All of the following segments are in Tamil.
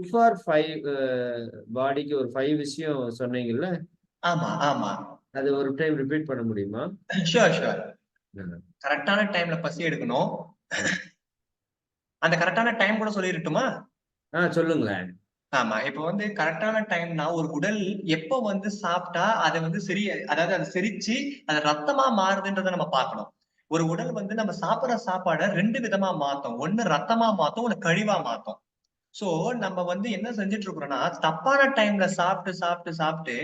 குட் ஃபார் ஃபைவ் பாடிக்கு ஒரு ஃபைவ் விஷயம் சொன்னீங்கல்ல? ஆமா ஆமா. அது ஒரு டைம் ரிப்பீட் பண்ண முடியுமா? ஷுவர் ம். கரெக்டான டைம்ல பசி எடுக்கணும். அந்த கரெக்டான டைம் கூட சொல்லிடட்டுமா? ஆ சொல்லுங்களேன். ஆமா இப்ப வந்து கரெக்டான டைம்னா ஒரு உடல் எப்ப வந்து சாப்பிட்டா அதை வந்து சரி அதாவது அதை செரிச்சு அது ரத்தமா மாறுதுன்றதை நம்ம பார்க்கணும். ஒரு உடல் வந்து நம்ம சாப்பிடுற சாப்பாடை ரெண்டு விதமா மாத்தும். ஒண்ணு ரத்தமா மாத்தும் ஒண்ணு கழிவா மாத்தும். சோ நம்ம வந்து என்ன செஞ்சுட்டு இருக்கிறோம்னா தப்பான டைம்ல சாப்பிட்டு சாப்பிட்டு சாப்பிட்டு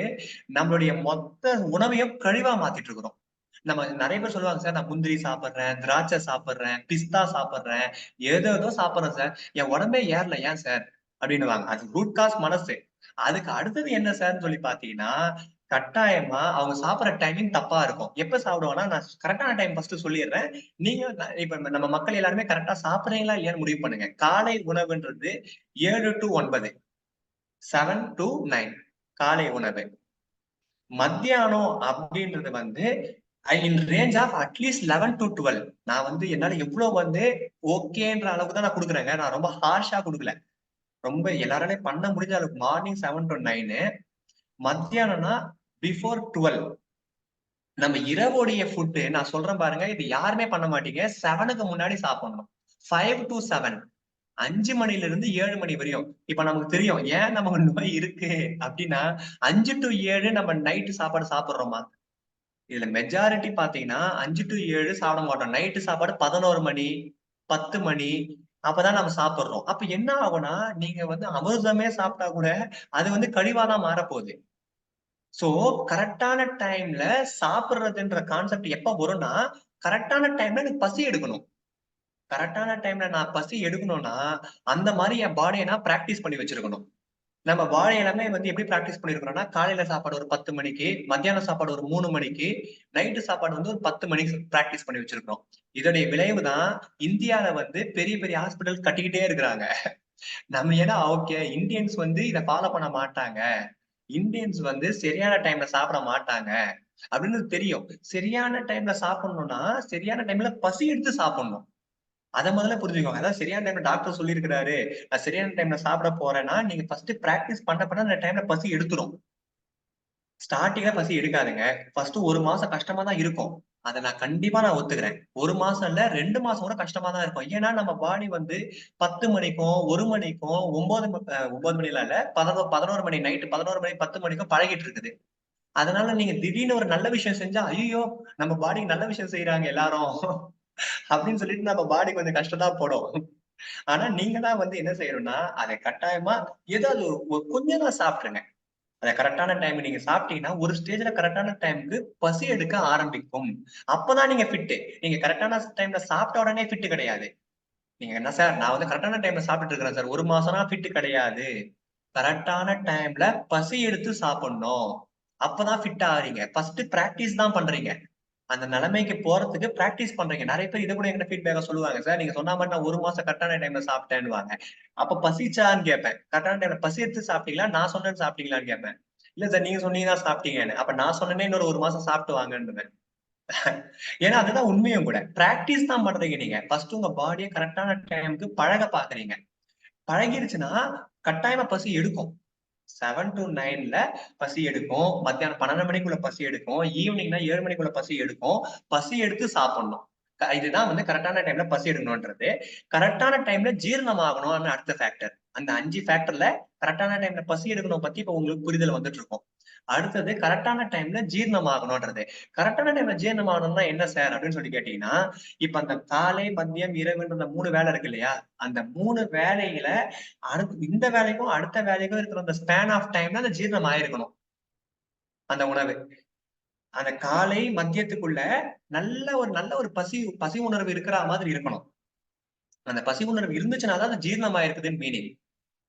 நம்மளுடைய மொத்த உணவையும் கழிவா மாத்திட்டு இருக்கிறோம் நம்ம நிறைய பேர் சொல்லுவாங்க சார் நான் முந்திரி சாப்பிடுறேன் திராட்சை சாப்பிடுறேன் பிஸ்தா சாப்பிட்றேன் ஏதோ ஏதோ சாப்பிடுறேன் சார். என் உடம்பே ஏறல ஏன் சார்? அப்படின்னுவாங்க. அது ரூட் காஸ் மனசு. அதுக்கு அடுத்தது என்ன சார்னு சொல்லி பாத்தீங்கன்னா கட்டாயமா அவங்க சாப்பிடுற டைமிங் தப்பா இருக்கும். எப்ப சாப்பிடுவாங்கன்னா நான் கரெக்டான டைம் ஃபர்ஸ்ட் சொல்லிடுறேன். நீங்க இப்ப நம்ம மக்கள் எல்லாருமே கரெக்டா சாப்பிடுறீங்களா இல்லையான்னு முடிவு பண்ணுங்க. காலை உணவுன்றது ஏழு டு ஒன்பது செவன் டு நைன் காலை உணவு. மத்தியானம் அப்படின்றது வந்து in range of at least eleven to twelve நான் வந்து என்னால எவ்வளவு வந்து ஓகேன்ற அளவுக்கு தான் நான் கொடுக்குறேங்க. நான் ரொம்ப ஹார்ஷா கொடுக்கல. ரொம்ப எல்லாராலையும் பண்ண முடிஞ்ச அளவுக்கு மார்னிங் செவன் டு நைனு மத்தியானம்னா பிஃபோர் டுவெல் நம்ம இரவுடைய ஃபுட்டு நான் சொல்றேன் பாருங்க இது யாருமே பண்ண மாட்டீங்க. செவனுக்கு முன்னாடி சாப்பிடணும். ஃபைவ் டு செவன் அஞ்சு மணில இருந்து ஏழு மணி வரையும். இப்ப நமக்கு தெரியும் ஏன் நமக்கு நோய் இருக்கு அப்படின்னா அஞ்சு டு ஏழு நம்ம நைட்டு சாப்பாடு சாப்பிடுறோமா? இதுல மெஜாரிட்டி பாத்தீங்கன்னா அஞ்சு டு ஏழு சாப்பிட மாட்டோம். நைட்டு சாப்பாடு பதினோரு மணி பத்து மணி அப்பதான் நம்ம சாப்பிடுறோம். அப்ப என்ன ஆகும்னா நீங்க வந்து அமிர்தமே சாப்பிட்டா கூட அது வந்து கழிவாதான் மாறப்போகுது. சோ கரெக்டான டைம்ல சாப்பிடுறதுன்ற கான்செப்ட் எப்ப வரும்னா கரெக்டான டைம்ல எனக்கு பசி எடுக்கணும். கரெக்டான டைம்ல நான் பசி எடுக்கணும்னா அந்த மாதிரி என் பாடியை நான் பிராக்டிஸ் பண்ணி வச்சிருக்கணும். நம்ம வாழை எல்லாமே வந்து எப்படி ப்ராக்டிஸ் பண்ணிருக்கிறோம்னா காலையில சாப்பாடு ஒரு பத்து மணிக்கு மத்தியான சாப்பாடு ஒரு மூணு மணிக்கு நைட்டு சாப்பாடு வந்து ஒரு பத்து மணிக்கு பிராக்டிஸ் பண்ணி வச்சிருக்கிறோம். இதோடைய விளைவு தான் இந்தியால வந்து பெரிய பெரிய ஹாஸ்பிட்டல் கட்டிக்கிட்டே இருக்கிறாங்க. நம்ம ஏன்னா ஓகே இந்தியன்ஸ் வந்து இதை ஃபாலோ பண்ண மாட்டாங்க. இந்தியன்ஸ் வந்து சரியான டைம்ல சாப்பிட மாட்டாங்க. அப்படின்னு தெரியும். சரியான டைம்ல சாப்பிடணும்னா சரியான டைம்ல பசி எடுத்து சாப்பிடணும். அதை முதல்ல புரிஞ்சுக்கோங்க. அதாவது சரியான டைம்ல டாக்டர் சொல்லியிருக்கிறாரு. நான் சரியான டைம்ல சாப்பிட போறேன்னா நீங்க ஃபர்ஸ்ட் பிராக்டிஸ் பண்ண பண்ண அந்த டைம்ல பசி எடுத்துரும். ஸ்டார்டிங்ல பசி எடுக்காதுங்க. ஃபர்ஸ்ட் ஒரு மாசம் கஷ்டமா தான் இருக்கும். அதை நான் கண்டிப்பா நான் ஒத்துக்கிறேன். ஒரு மாசம் இல்ல ரெண்டு மாசம் கூட கஷ்டமா தான் இருக்கும். ஏன்னா நம்ம பாடி வந்து பத்து மணிக்கும் ஒரு மணிக்கும் ஒன்பது ஒன்பது மணில இல்ல பதினோரு பதினோரு மணி நைட்டு பதினோரு மணி பத்து மணிக்கும் பழகிட்டு இருக்குது. அதனால நீங்க திடீர்னு ஒரு நல்ல விஷயம் செஞ்சா ஐயோ நம்ம பாடிக்கு நல்ல விஷயம் செய்யறாங்க எல்லாரும். அப்படின்னு சொல்லிட்டு நம்ம பாடி கொஞ்சம் கஷ்டத்தான் போடும். ஆனா நீங்க தான் வந்து என்ன செய்யணும்னா அதை கட்டாயமா ஏதாவது ஒரு- கொஞ்சம் தான் சாப்பிடுங்க அதை கரெக்டான டைம் நீங்க சாப்பிட்டீங்கன்னா ஒரு ஸ்டேஜ்ல கரெக்டான டைமுக்கு பசி எடுக்க ஆரம்பிக்கும். அப்பதான் நீங்க ஃபிட்டு நீங்க கரெக்டான டைம்ல சாப்பிட்ட உடனே ஃபிட்டு கிடையாது. நீங்க என்ன சார் நான் வந்து கரெக்டான டைம்ல சாப்பிட்டு இருக்கிறேன் சார் ஒரு மாசம்னா ஃபிட்டு கிடையாது. கரெக்டான டைம்ல பசி எடுத்து சாப்பிடணும். அப்பதான் ஃபிட் ஆறீங்க ஃபர்ஸ்ட் பிராக்டிஸ் தான் பண்றீங்க. அந்த நிலைமைக்கு போறதுக்கு பிராக்டிஸ் பண்றீங்க. நிறைய பேர் இதை கூட எங்கிட்ட ஃபீட்பேக்கா சொல்லுவாங்க சார் நீங்க சொன்ன மாதிரி நான் ஒரு மாசம் கரெக்டான டைம்ல சாப்பிட்டேன்னுவாங்க. அப்ப பசிச்சான்னு கேட்பேன். கரெக்டான டைம்ல பசி எடுத்து சாப்பிட்டீங்களா? நான் சொன்னேன்னு சாப்பிட்டீங்களான்னு கேட்பேன். இல்ல சார் நீங்க சொன்னீங்கதான் சாப்பிட்டீங்கன்னு. அப்ப நான் சொன்னேன்னே இன்னொரு ஒரு மாசம் சாப்பிட்டு வாங்கன்னு ஏன்னா அதுதான் உண்மையும் கூட. பிராக்டிஸ் தான் பண்றீங்க நீங்க. ஃபர்ஸ்ட் உங்க பாடியை கரெக்டான டைமுக்கு பழக பாக்குறீங்க பழகிருச்சுன்னா கட்டாயமா பசி எடுக்கும். செவன் டு நைன்ல பசி எடுக்கும். மத்தியானம் பன்னெண்டு மணிக்குள்ள பசி எடுக்கும். ஈவினிங்னா ஏழு மணிக்குள்ள பசி எடுக்கும். பசி எடுத்து சாப்பிடணும். இதுதான் வந்து கரெக்டான டைம்ல பசி எடுக்கணும்ன்றது. கரெக்டான டைம்ல ஜீரணம் ஆகணும்னு அடுத்த ஃபேக்டர் அந்த அஞ்சு ஃபேக்டர்ல கரெக்டான டைம்ல பசி எடுக்கணும் பத்தி இப்ப உங்களுக்கு புரிதல் வந்துட்டு இருக்கும் அடுத்தது கரெக்டான டைம்ல ஜீரணம் ஆகணும்ன்றது கரெக்டான டைம்ல ஜீரணம் ஆகணும்னா என்ன சார் அப்படின்னு சொல்லி கேட்டீங்கன்னா இப்ப அந்த காலை மதியம் இரவுன்ற அந்த மூணு வேலை இருக்கு இல்லையா? அந்த மூணு வேலையில அடுத்து இந்த வேலைக்கும் அடுத்த வேலைக்கும் இருக்கிற அந்த ஸ்பேன் ஆஃப் டைம்ல அந்த ஜீர்ணம் ஆயிருக்கணும். அந்த உணவு. அந்த காலை மதியத்துக்குள்ள நல்ல ஒரு நல்ல ஒரு பசி பசி உணர்வு இருக்கிற மாதிரி இருக்கணும். அந்த பசி உணர்வு இருந்துச்சுன்னா தான் அது ஜீரணம் மீனிங்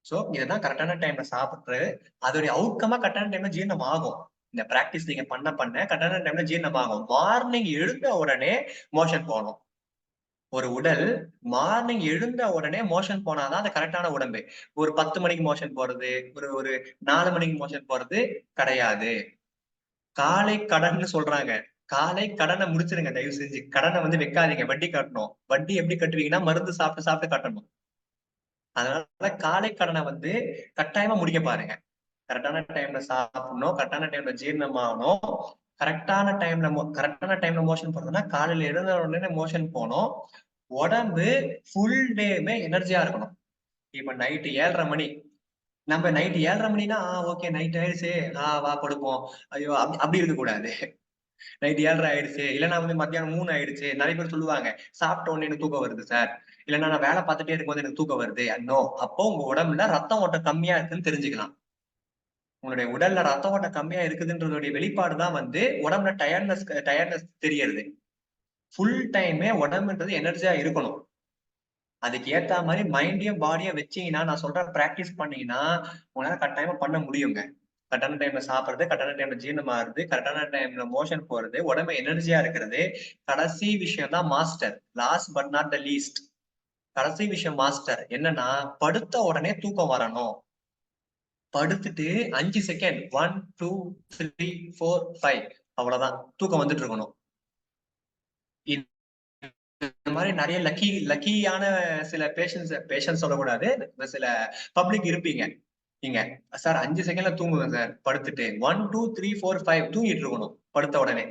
ஸோ இதுதான் கரெக்டான டைம்ல சாப்பிட்றது அதோடைய அவுட்கமா கரெக்டான டைம்ல ஜீரணம் ஆகும் இந்த பிராக்டிஸ் நீங்க பண்ண பண்ண கரெக்டான டைம்ல ஜீரணம் ஆகும் மார்னிங் எழுந்த உடனே மோஷன் போகணும் ஒரு உடல் மார்னிங் எழுந்த உடனே மோஷன் போனாதான் அது கரெக்டான உடம்பு. ஒரு பத்து மணிக்கு மோஷன் போறது ஒரு ஒரு நாலு மணிக்கு மோஷன் போறது கிடையாது. காலை கடன்னு சொல்றாங்க. காலை கடனை முடிச்சிருங்க தயவு செஞ்சு. கடனை வந்து வைக்காதீங்க. வட்டி கட்டணும். வட்டி எப்படி கட்டுவீங்கன்னா மருந்து சாப்பிட்டு சாப்பிட்டு கட்டணும். அதனால காலை கடனை வந்து கட்டாயமா முடிக்க பாருங்க. கரெக்டான டைம்ல சாப்பிடணும் கரெக்டான டைம்ல ஜீரணமாகணும். கரெக்டான டைம்ல கரெக்டான டைம்ல மோஷன் போறதுன்னா காலையில எழுந்த உடனே மோஷன் போகணும். உடம்பு ஃபுல் டேமே எனர்ஜியா இருக்கணும். இப்ப நைட்டு ஏழரை மணி. நம்ம நைட்டு ஏழரை மணினா ஓகே நைட் ஆயிடுச்சு. ஆ வா படுப்போம். ஐயோ அப்படி அப்படி இருக்க கூடாது நைட் ஏழரை ஆயிடுச்சு. இல்லைன்னா வந்து மத்தியானம் மூணு ஆயிடுச்சு. நிறைய பேர் சொல்லுவாங்க சாப்பிட்ட உடனே எனக்கு தூக்கம் வருது சார். இல்லைன்னா நான் வேலை பார்த்துட்டே இருக்கும்போது எனக்கு தூக்கம் வருது. நோ அப்போ உங்க உடம்புல ரத்தம் ஓட்டம் கம்மியா இருக்குன்னு தெரிஞ்சுக்கலாம். உங்களுடைய உடல்ல ரத்த ஓட்டம் கம்மியா இருக்குதுன்றதுடைய வெளிப்பாடு தான் வந்து உடம்புல டயர்ட்னஸ் டயர்ட்னஸ் தெரியறது. ஃபுல் டைமே உடம்புன்றது எனர்ஜியா இருக்கணும். அதுக்கு ஏத்த மாதிரி மைண்டையும் பாடியும் வச்சீங்கன்னா நான் சொல்ற பிராக்டிஸ் பண்ணீங்கன்னா உங்களால கட்டாயமா பண்ண முடியுங்க. கரெக்டான டைம்ல சாப்பிடுறது கரெக்டான டைம்ல ஜீரணம் ஆகுறது கரெக்டான டைம்ல மோஷன் போறது உடம்பு எனர்ஜியா இருக்கிறது. கடைசி விஷயம் தான் master last but not the least கடைசி விஷயம் மாஸ்டர் என்னன்னா படுத்த உடனே தூக்கம் வரணும். படுத்துட்டு அஞ்சு second one two three four five அவ்வளவுதான். தூக்கம் வந்துட்டு இருக்கணும். இந்த மாதிரி நிறைய லக்கி லக்கியான சில பேஷன்ஸ் பேஷன்ஸ் சொல்லக்கூடாது. சில பப்ளிக் இருப்பீங்க. நீங்க சார் அஞ்சு செகண்ட்ல தூங்குவேன் சார். படுத்துட்டு one two three four five தூங்கிட்டு இருக்கணும் படுத்த உடனே.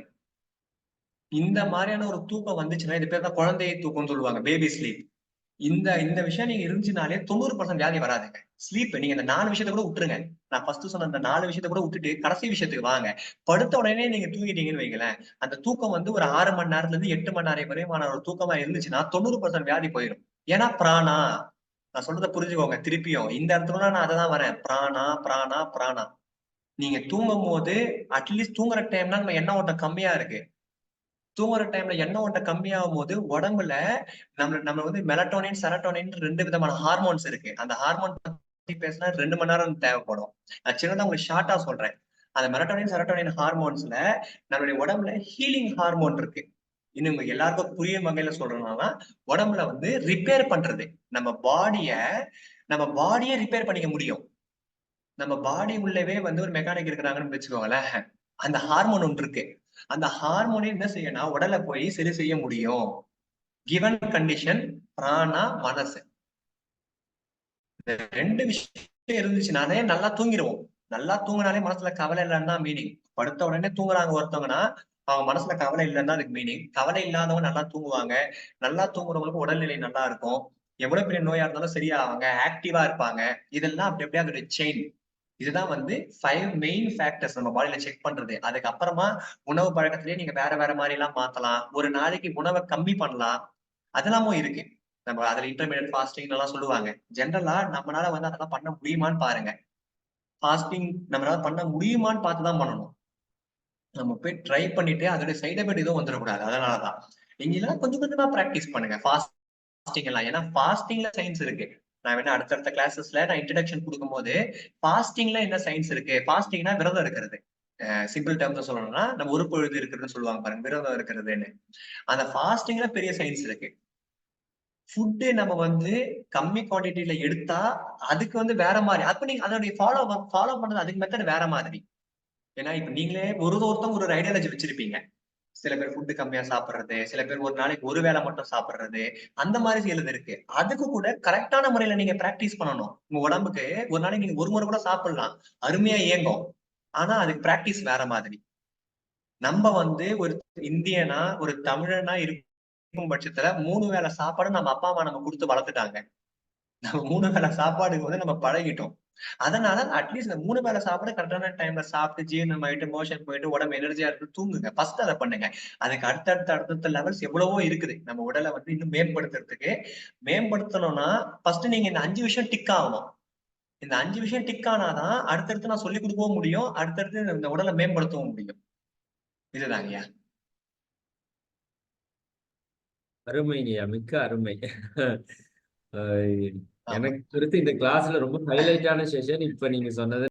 இந்த மாதிரியான ஒரு தூக்கம் வந்துச்சுன்னா இது பேர் தான் குழந்தையை தூக்கம்னு சொல்லுவாங்க பேபி ஸ்லீப் இந்த இந்த விஷயம் நீங்க இருந்துச்சுனாலே தொண்ணூறு பர்சன்ட் வியாதி வராதுங்க. ஸ்லீப் நீங்க இந்த நாலு விஷயத்த கூட விட்டுருங்க. நான் ஃபர்ஸ்ட் சொன்ன அந்த நாலு விஷயத்த கூட விட்டுட்டு கடைசி விஷயத்துக்கு வாங்க. படுத்த உடனே நீங்க தூங்கிட்டீங்கன்னு வைங்களேன் அந்த தூக்கம் வந்து ஒரு ஆறு மணி நேரத்துல இருந்து எட்டு மணி நேரம் வரையுமான ஒரு தூக்கமா இருந்துச்சுன்னா தொண்ணூறு பர்சன்ட் வியாதி போயிடும் ஏன்னா பிராணா? நான் சொல்றதை புரிஞ்சுக்கோங்க. திருப்பியும் இந்த இடத்துல நான் அதை தான் வரேன். பிராணா பிராணா பிராணா. நீங்க தூங்கும் போது அட்லீஸ்ட் தூங்குற டைம்னா நம்ம எண்ணெய் ஓட்டம் கம்மியா இருக்கு. தூங்குற டைம்ல எண்ணெய் ஓட்டம் கம்மியாகும் போது உடம்புல நம்ம நம்ம வந்து மெலட்டோனின் செரட்டோனின் ரெண்டு விதமான ஹார்மோன்ஸ் இருக்கு. அந்த ஹார்மோன் பத்தி பேசினா ரெண்டு மணி நேரம் தேவைப்படும். நான் சின்னதா உங்களுக்கு ஷார்ட்டா சொல்றேன். அந்த மெலட்டோனின் செரட்டோனின் ஹார்மோன்ஸ்ல நம்மளுடைய உடம்புல ஹீலிங் ஹார்மோன் இருக்கு. இன்னும் எல்லாருக்கும் புரியும் வகையில சொல்றதுனால உடம்புல வந்து ரிப்பேர் பண்றது. நம்ம பாடிய நம்ம பாடியை ரிப்பேர் பண்ணிக்க முடியும். நம்ம பாடி உள்ளவே வந்து ஒரு மெக்கானிக் இருக்கிறாங்கன்னு வச்சுக்கோங்களேன். அந்த ஹார்மோன் ஒன்று இருக்கு. அந்த ஹார்மோனை என்ன செய்யணும் உடலை போய் சரி செய்ய முடியும். கிவன் கண்டிஷன் பிராணா மனசு ரெண்டு விஷயம் இருந்துச்சுனாலே நல்லா தூங்கிடுவோம். நல்லா தூங்கினாலே மனசுல கவலை இல்லைன்னா மீனிங் படுத்த உடனே தூங்குறாங்க ஒருத்தவங்கன்னா அவங்க மனசுல கவலை இல்லைன்னா அதுக்கு மீனிங் கவலை இல்லாதவங்க நல்லா தூங்குவாங்க. நல்லா தூங்குறவங்களுக்கு உடல்நிலை நல்லா இருக்கும். எவ்வளவு பெரிய நோயா இருந்தாலும் சரியாவாங்க. ஆக்டிவா இருப்பாங்க. இதெல்லாம் அப்படி அப்படியே அதோட செயின் இதுதான் வந்து ஃபைவ் மெயின் ஃபேக்டர்ஸ் நம்ம பாடியில செக் பண்றது. அதுக்கப்புறமா உணவு பழக்கத்திலேயே நீங்க வேற வேற மாதிரி எல்லாம் மாத்தலாம். ஒரு நாளைக்கு உணவை கம்மி பண்ணலாம். அதெல்லாமும் இருக்கு. நம்ம அதுல இன்டர்மீடியட் ஃபாஸ்டிங் எல்லாம் சொல்லுவாங்க. ஜென்ரலா நம்மளால வந்து அதெல்லாம் பண்ண முடியுமான்னு பாருங்க. ஃபாஸ்டிங் நம்மளால பண்ண முடியுமான்னு பார்த்துதான் பண்ணணும். நம்ம போய் ட்ரை பண்ணிட்டு அதோட சைட் எஃபெக்ட் எதுவும் வந்துடக்கூடாது அதனாலதான். நீங்க இதெல்லாம் கொஞ்சம் கொஞ்சமா ப்ராக்டிஸ் பண்ணுங்க. ஃபாஸ்டிங் எல்லாம். ஏன்னா ஃபாஸ்டிங்ல சயின்ஸ் இருக்கு. நான் வேணா அடுத்தடுத்த கிளாஸஸ்ல நான் இன்ட்ரடக்ஷன் கொடுக்கும்போது ஃபாஸ்டிங்ல என்ன சயின்ஸ் இருக்கு? ஃபாஸ்டிங்னா விரதம் இருக்கிறது. சிம்பிள் டேர்ம்ஸ் சொல்லணும்னா நம்ம ஒரு பொழுது இருக்கிறதுன்னு சொல்லுவாங்க பாருங்க. விரதம் இருக்கிறதுன்னு. அந்த ஃபாஸ்டிங்ல பெரிய சயின்ஸ் இருக்கு. ஃபுட்டு நம்ம வந்து கம்மி குவான்டிட்டியில எடுத்தா அதுக்கு வந்து வேற மாதிரி. அப்ப நீங்க அதோடைய ஃபாலோ ஃபாலோ பண்றது அதுக்கு மெத்தட் வேற மாதிரி. ஏன்னா இப்ப நீங்களே ஒரு ஒருத்தவங்க ஒரு ஐடியாலஜி வச்சிருப்பீங்க. சில பேர் ஃபுட்டு கம்மியா சாப்பிடுறது சில பேர் ஒரு நாளைக்கு ஒரு வேளை மட்டும் சாப்பிடுறது அந்த மாதிரி செய்யறது இருக்கு. அதுக்கு கூட கரெக்டான முறையில நீங்க பிராக்டிஸ் பண்ணணும். உங்க உடம்புக்கு ஒரு நாளைக்கு நீங்க ஒரு முறை கூட சாப்பிடலாம். அருமையா இயங்கும். ஆனா அதுக்கு பிராக்டிஸ் வேற மாதிரி. நம்ம வந்து ஒரு இந்தியனா ஒரு தமிழனா இருக்கும் பட்சத்துல மூணு வேளை சாப்பாடு நம்ம அப்பா அம்மா நம்ம கொடுத்து வளர்த்துட்டாங்க. நம்ம மூணு வேளை சாப்பாடுக்கு வந்து நம்ம பழகிட்டோம். அதனால அட்லீஸ்ட் இந்த மூணு வேலை சாப்பிட கரெக்டான டைம்ல சாப்பிட்டு ஜீரணம் ஆயிட்டு மோஷன் போயிட்டு உடம்பு எனர்ஜியா இருக்கு தூங்குங்க. ஃபர்ஸ்ட் அதை பண்ணுங்க. அதுக்கு அடுத்தடுத்த அடுத்தடுத்த லெவல்ஸ் எவ்வளவோ இருக்குது. நம்ம உடலை வந்து இன்னும் மேம்படுத்துறதுக்கு. மேம்படுத்தணும்னா ஃபர்ஸ்ட் நீங்க இந்த அஞ்சு விஷயம் டிக் ஆகணும். இந்த அஞ்சு விஷயம் டிக் ஆனாதான் அடுத்தடுத்து நான் சொல்லி கொடுக்கவும் முடியும். அடுத்தடுத்து இந்த உடலை மேம்படுத்தவும் முடியும். இதுதாங்கய்யா அருமைங்கய்யா. மிக்க அருமை. எனக்கு குறித்து இந்த கிளாஸ்ல ரொம்ப ஹைலைட்டான செஷன் இப்ப நீங்க சொன்னது